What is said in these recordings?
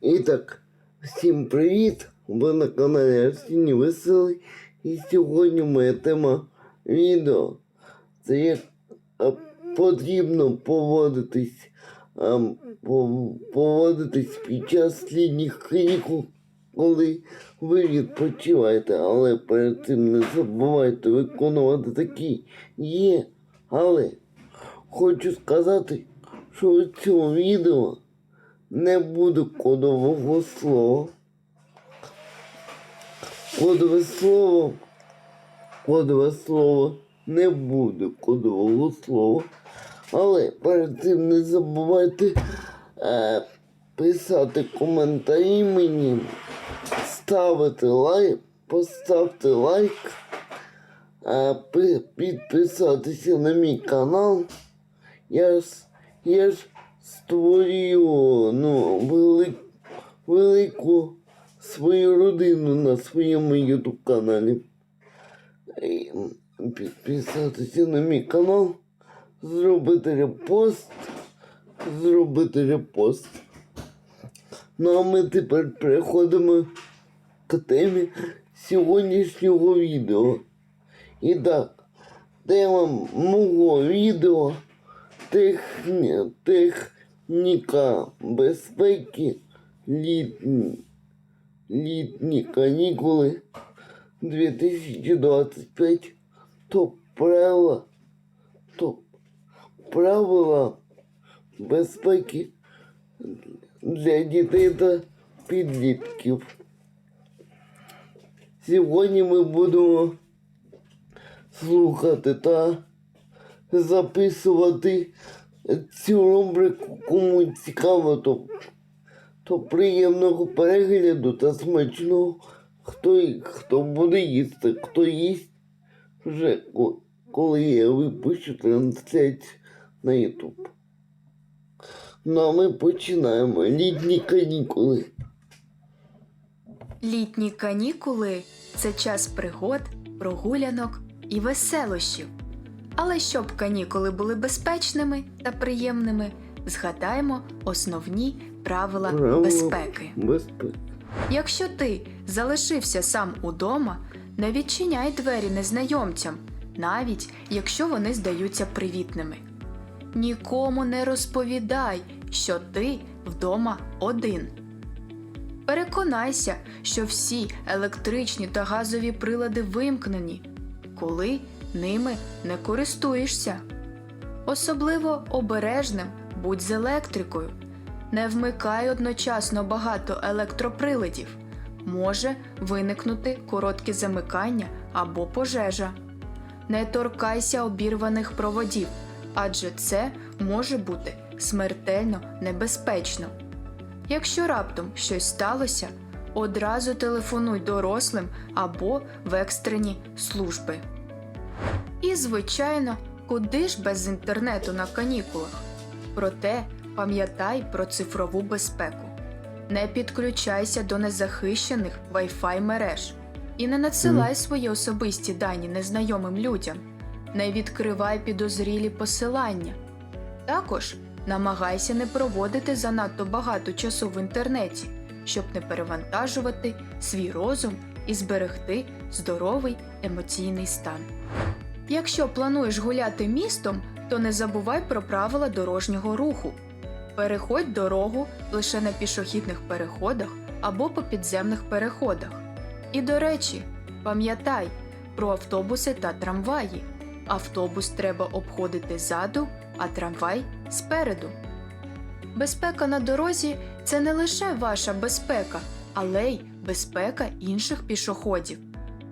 І так, всім привіт! Ви на каналі Арсені Веселий. І сьогодні моя тема відео. Це як потрібно поводитись, поводитись під час літніх канікул, коли ви відпочиваєте, але перед цим не забувайте виконувати такі є. Але хочу сказати, що в цьому відео не буде кодового слова. Кодове слово. Кодове слово не буде кодового слова. Але перед цим не забувайте е, писати коментарі мені, ставити лайк, поставте лайк, е, підписатися на мій канал. Я ж, я ж створюю ну, вели, велику свою родину на своєму YouTube каналі. Підписатися на мій канал, зробити репост, зробити репост. Ну а ми тепер переходимо к темі сьогоднішнього відео. І так, тема мого відео техні, техніка безпеки літні, літні канікули 2025 топ правила топ правила безпеки для дітей та підлітків. Сьогодні ми будемо слухати та записувати цю рубрику кому цікаво, то, то приємного перегляду та смачного, хто, хто буде їсти, хто їсть вже коли я випущу трансляцію на YouTube. Ну а ми починаємо літні канікули. Літні канікули це час пригод, прогулянок і веселощів. Але щоб канікули були безпечними та приємними, згадаємо основні правила. Безпеки. Якщо ти залишився сам удома, не відчиняй двері незнайомцям, навіть якщо вони здаються привітними. Нікому не розповідай, що ти вдома один. Переконайся, що всі електричні та газові прилади вимкнені, коли ними не користуєшся. Особливо обережним будь з електрикою. Не вмикай одночасно багато електроприладів. Може виникнути коротке замикання або пожежа. Не торкайся обірваних проводів, адже це може бути смертельно небезпечно. Якщо раптом щось сталося, одразу телефонуй дорослим або в екстрені служби. І, звичайно, куди ж без інтернету на канікулах? Проте пам'ятай про цифрову безпеку. Не підключайся до незахищених Wi-Fi мереж і не надсилай свої особисті дані незнайомим людям. Не відкривай підозрілі посилання. Також намагайся не проводити занадто багато часу в інтернеті, щоб не перевантажувати свій розум і зберегти здоровий емоційний стан. Якщо плануєш гуляти містом, то не забувай про правила дорожнього руху. Переходь дорогу лише на пішохідних переходах або по підземних переходах. І до речі, пам'ятай про автобуси та трамваї. Автобус треба обходити ззаду, а трамвай спереду. Безпека на дорозі це не лише ваша безпека, але й безпека інших пішоходів.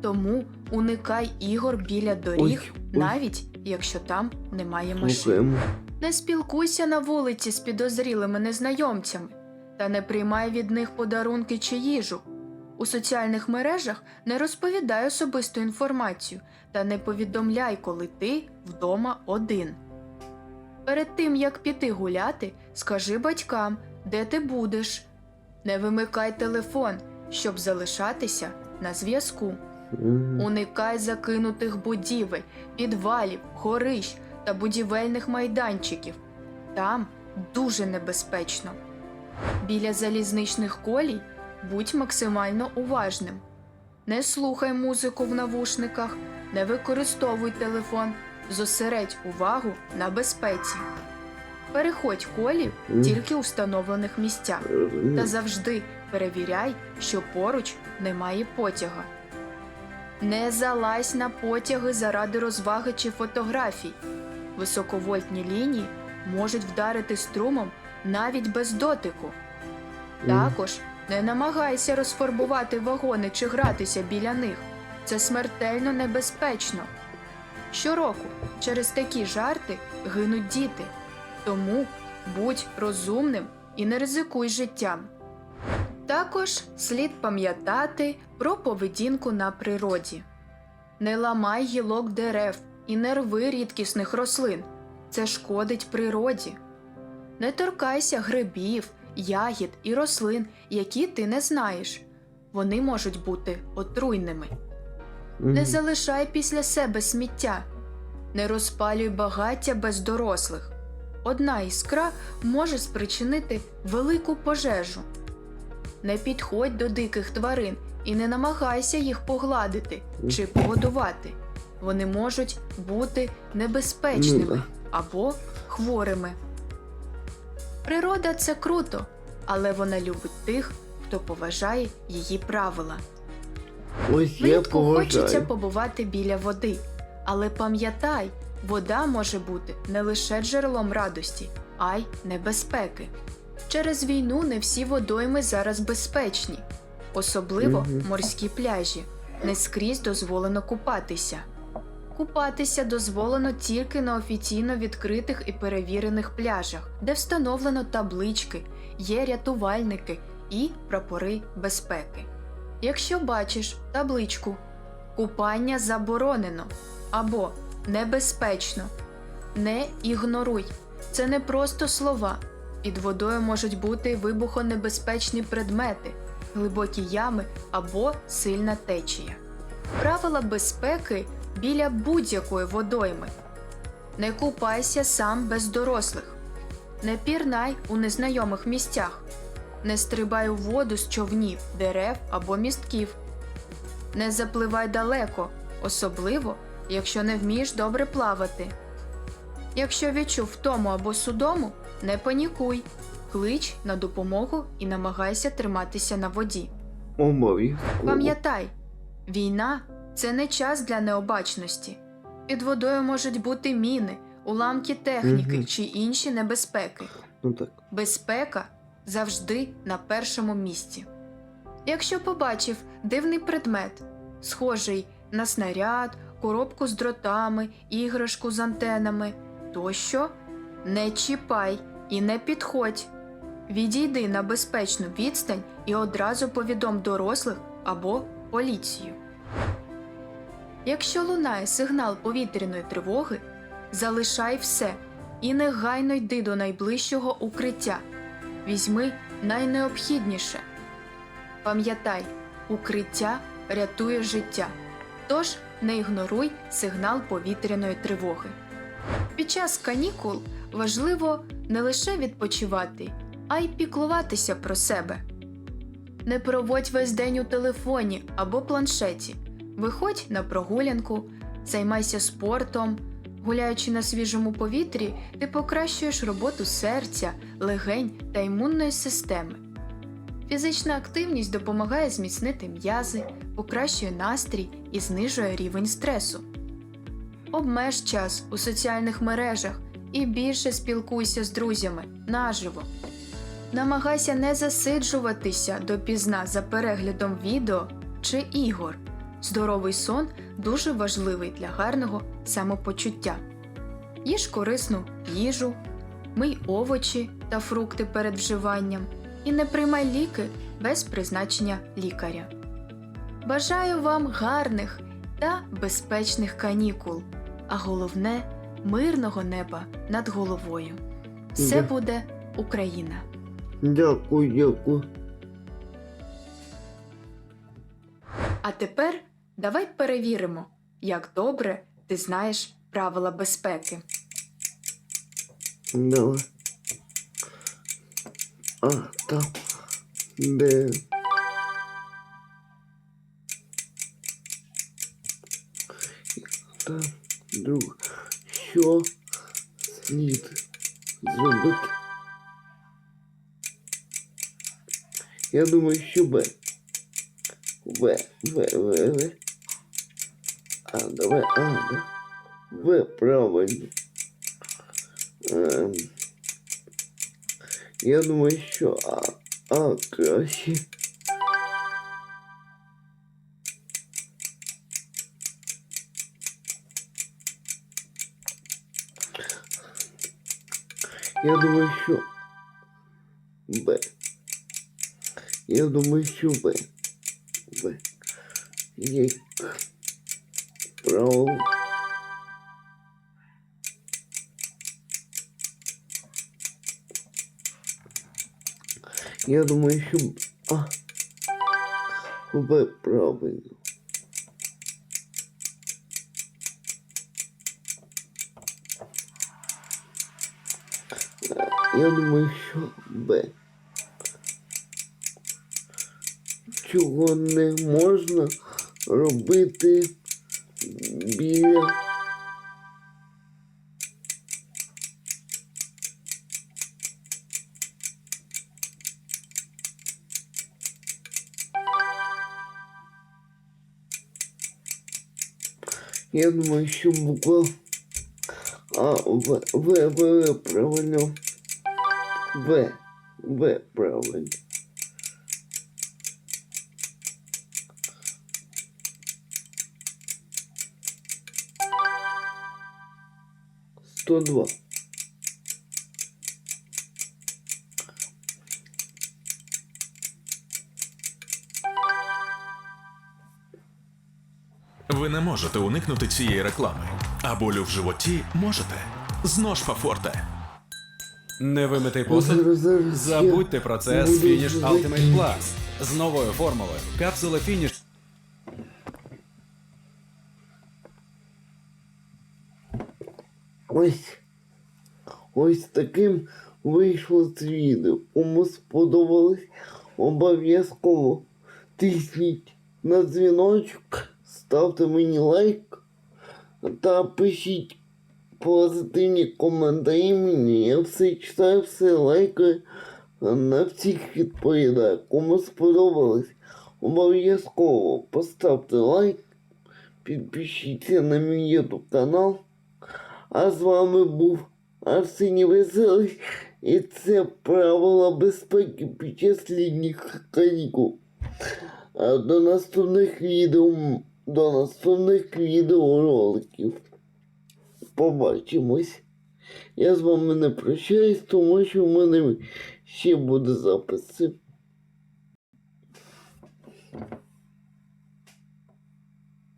Тому уникай ігор біля доріг, Ой, ой. навіть якщо там немає машин. Не спілкуйся на вулиці з підозрілими незнайомцями та не приймай від них подарунки чи їжу. У соціальних мережах не розповідай особисту інформацію та не повідомляй, коли ти вдома один. Перед тим як піти гуляти, скажи батькам, де ти будеш. Не вимикай телефон, щоб залишатися на зв'язку. Уникай закинутих будівель, підвалів, горищ та будівельних майданчиків. Там дуже небезпечно. Біля залізничних колій будь максимально уважним. Не слухай музику в навушниках, не використовуй телефон, зосередь увагу на безпеці. Переходь колів тільки у встановлених місцях та завжди перевіряй, що поруч немає потяга. Не залазь на потяги заради розваги чи фотографій. Високовольтні лінії можуть вдарити струмом навіть без дотику. Також не намагайся розфарбувати вагони чи гратися біля них. Це смертельно небезпечно. Щороку через такі жарти гинуть діти. Тому будь розумним і не ризикуй життям. Також слід пам'ятати про поведінку на природі. Не ламай гілок дерев і не рви рідкісних рослин. Це шкодить природі. Не торкайся грибів, ягід і рослин, які ти не знаєш. Вони можуть бути отруйними. Не залишай після себе сміття. Не розпалюй багаття без дорослих. Одна іскра може спричинити велику пожежу. Не підходь до диких тварин і не намагайся їх погладити чи погодувати. Вони можуть бути небезпечними або хворими. Природа це круто, але вона любить тих, хто поважає її правила. Ось я Влітку хочеться побувати біля води, але пам'ятай, вода може бути не лише джерелом радості, а й небезпеки. Через війну не всі водойми зараз безпечні, особливо морські пляжі. Не скрізь дозволено купатися. Купатися дозволено тільки на офіційно відкритих і перевірених пляжах, де встановлено таблички, є рятувальники і прапори безпеки. Якщо бачиш табличку Купання заборонено або небезпечно, не ігноруй. Це не просто слова. Під водою можуть бути вибухонебезпечні предмети, глибокі ями або сильна течія. Правила безпеки біля будь-якої водойми. Не купайся сам без дорослих. Не пірнай у незнайомих місцях. Не стрибай у воду з човнів, дерев або містків. Не запливай далеко, особливо, якщо не вмієш добре плавати. Якщо відчув втому або судому, не панікуй, клич на допомогу і намагайся триматися на воді. Обов'язково. Пам'ятай, війна це не час для необачності. Під водою можуть бути міни, уламки техніки Мгм. чи інші небезпеки. Ну так. Безпека завжди на першому місці. Якщо побачив дивний предмет, схожий на снаряд, коробку з дротами, іграшку з антенами, тощо не чіпай і не підходь. Відійди на безпечну відстань і одразу повідом дорослих або поліцію. Якщо лунає сигнал повітряної тривоги, залишай все і негайно йди до найближчого укриття. Візьми найнеобхідніше. Пам'ятай, укриття рятує життя. Тож не ігноруй сигнал повітряної тривоги. Під час канікул важливо не лише відпочивати, а й піклуватися про себе. Не проводь весь день у телефоні або планшеті. Виходь на прогулянку, займайся спортом. Гуляючи на свіжому повітрі, ти покращуєш роботу серця, легень та імунної системи. Фізична активність допомагає зміцнити м'язи, покращує настрій і знижує рівень стресу. Обмеж час у соціальних мережах і більше спілкуйся з друзями наживо. Намагайся не засиджуватися допізна за переглядом відео чи ігор. Здоровий сон дуже важливий для гарного самопочуття. Їж корисну їжу, мий овочі та фрукти перед вживанням і не приймай ліки без призначення лікаря. Бажаю вам гарних та безпечних канікул, а головне мирного неба над головою. Все Да. буде Україна! Дякую, дякую. А тепер давай перевіримо, як добре ти знаєш правила безпеки. Давай. А, там. Де? Так, друг. Що слід зробити? Я думаю, що Б. В, В, В, В. А, давай, а, да. В, правильно. Ем, я думаю, що А, А краще. Я думаю, що Б. Я думаю, що Б. Б. Як правило. Я думаю, Б- А. Б правильно. Я думаю, що Б. Чого не можна робити біля Я думаю, що буква А, В, В, В, В, правильно. В, В, правильно. Сто два. Ви не можете уникнути цієї реклами. А болю в животі можете. Знож Фафорте. Невимитий посуд? Зараз, зараз Забудьте про це з Finish. Ultimate Plus з новою формулою. Капсули Finish Ось. Ось таким вийшло це відео. Кому сподобалось, обов'язково тисніть на дзвіночок, ставте мені лайк та пишіть позитивні коментарі мені. Я все читаю, все лайкаю, на всіх відповідаю. Кому сподобалось, обов'язково поставте лайк, підпишіться на мій YouTube канал. А з вами був Арсеній Веселий, і це правила безпеки під час літніх канікул. До наступних відео, до наступних відеороликів. Побачимось. Я з вами не прощаюсь, тому що в мене ще буде записи.